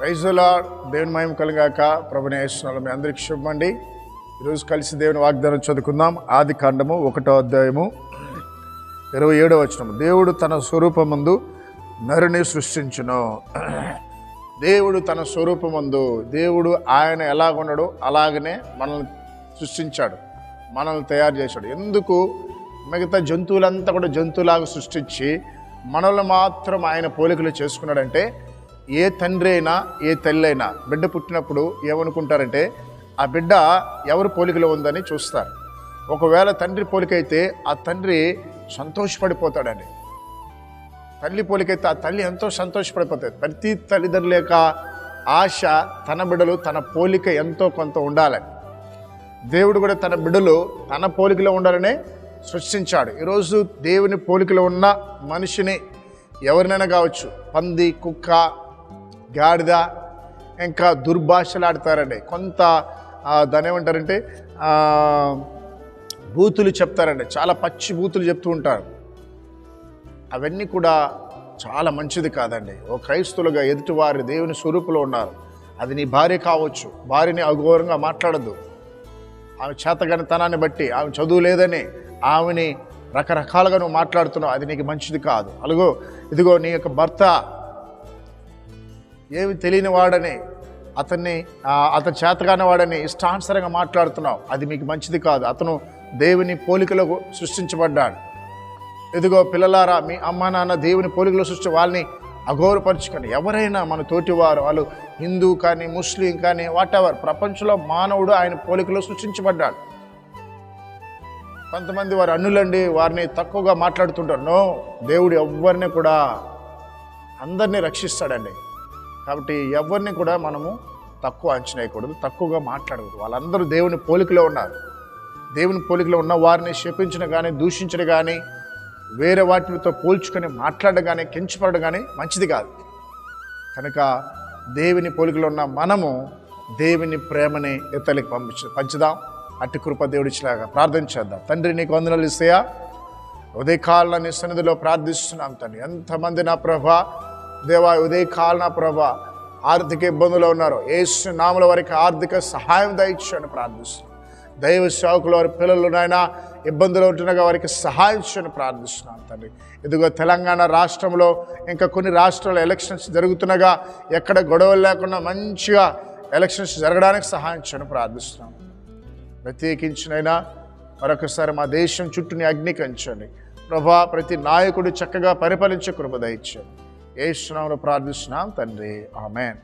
ప్రైజులా దేవుని మయం కలిగాక ప్రభునేశ్వరాలు మీ అందరికి శుభమండి. ఈరోజు కలిసి దేవుని వాగ్దానం చదువుకుందాం. ఆది కాండము ఒకటో అధ్యాయము ఇరవై ఏడో వచనము. దేవుడు తన స్వరూపమందు నరుని సృష్టించును. దేవుడు తన స్వరూపమందు దేవుడు ఆయన ఎలాగున్నాడో అలాగనే మనల్ని సృష్టించాడు. మనల్ని తయారు చేశాడు. ఎందుకు? మిగతా జంతువులంతా కూడా జంతువులాగా సృష్టించి మనల్ని మాత్రం ఆయన పోలికలు చేసుకున్నాడంటే ఏ తండ్రి అయినా ఏ తల్లి అయినా బిడ్డ పుట్టినప్పుడు ఏమనుకుంటారంటే ఆ బిడ్డ ఎవరి పోలికలో ఉందని చూస్తారు. ఒకవేళ తండ్రి పోలికైతే ఆ తండ్రి సంతోషపడిపోతాడండి. తల్లి పోలికైతే ఆ తల్లి ఎంతో సంతోషపడిపోతుంది ప్రతి తల్లిదండ్రుల యొక్క ఆశ తన బిడ్డలు తన పోలిక ఎంతో కొంత ఉండాలని. దేవుడు కూడా తన బిడ్డలు తన పోలికలో ఉండాలనే సృష్టించాడు. ఈరోజు దేవుని పోలికలో ఉన్న మనిషిని ఎవరినైనా కావచ్చు పంది కుక్క గాడిద ఇంకా దుర్భాషలాడతారండి. కొంత దాని ఏమంటారంటే బూతులు చెప్తారండి. చాలా పచ్చి బూతులు చెప్తూ ఉంటారు. అవన్నీ కూడా చాలా మంచిది కాదండి. ఓ క్రైస్తులుగా ఎదుటివారి దేవుని స్వరూపులో ఉన్నారు. అది నీ భార్య కావచ్చు. భార్యని అఘోరంగా మాట్లాడద్దు. ఆమె చేతగనితనాన్ని బట్టి ఆమె చదువు లేదని ఆమెని రకరకాలుగా నువ్వు మాట్లాడుతున్నావు. అది నీకు మంచిది కాదు. అలాగో ఇదిగో నీ యొక్క భర్త ఏమి తెలియని వాడని అతన్ని అతని అతను చేతగాని వాడని ఇష్టానుసరంగా మాట్లాడుతున్నావు. అది మీకు మంచిది కాదు. అతను దేవుని పోలికలో సృష్టించబడ్డాడు. ఇదిగో పిల్లలారా మీ అమ్మ నాన్న దేవుని పోలికలో సృష్టి వాళ్ళని అఘోరపరచుకొని ఎవరైనా మన తోటివారు వాళ్ళు హిందూ కానీ ముస్లిం కానీ వాట్ ఎవర్ ప్రపంచంలో మానవుడు ఆయన పోలికలో సృష్టించబడ్డాడు. కొంతమంది వారు అన్నులండి వారిని తక్కువగా మాట్లాడుతుంటారు. నో దేవుడు ఎవరిని కూడా అందరినీ రక్షిస్తాడండి. కాబట్టి ఎవరిని కూడా మనము తక్కువ అంచనా వేయకూడదు తక్కువగా మాట్లాడకూడదు. వాళ్ళందరూ దేవుని పోలికలో ఉన్నారు. దేవుని పోలికలో ఉన్న వారిని శపించడం కానీ దూషించడం కానీ వేరే వాటితో పోల్చుకొని మాట్లాడడం కానీ కించపడడం కానీ మంచిది కాదు. కనుక దేవుని పోలికలో ఉన్న మనము దేవుని ప్రేమని ఇతరులకు పంపించ పంచుదాం. అట్టి కృప దేవుడిచ్చిలాగా ప్రార్థన చేద్దాం. తండ్రి నీకు వందనలు ఇస్తాయా ఉదయకాల నీ సన్నిధిలో ప్రార్థిస్తున్నాం తండ్రి. ఎంతమంది నా ప్రభా దేవా ఉదయకాల కాలన ప్రభా ఆర్థిక ఇబ్బందులు ఉన్నారు. ఏసు నామల వారికి ఆర్థిక సహాయం దయచేయని ప్రార్థిస్తున్నాం. దైవ సేవకులు వారి పిల్లలు నాయన ఇబ్బందులు ఉంటుండగా వారికి సహాయం చేయని ప్రార్థిస్తున్నాం తండ్రి. ఇదిగో తెలంగాణ రాష్ట్రంలో ఇంకా కొన్ని రాష్ట్రాల్లో ఎలక్షన్స్ జరుగుతుండగా ఎక్కడ గొడవలు లేకుండా మంచిగా ఎలక్షన్స్ జరగడానికి సహాయం చేయని ప్రార్థిస్తున్నాం. ప్రత్యేకించినైనా మరొకసారి మా దేశం చుట్టూని అగ్ని కంచండి ప్రభా ప్రతి నాయకుడు చక్కగా పరిపాలించే కృప దయచండి ఏ శ్రమంలో ప్రార్థిస్తున్నాం తండ్రి. ఆమెన్.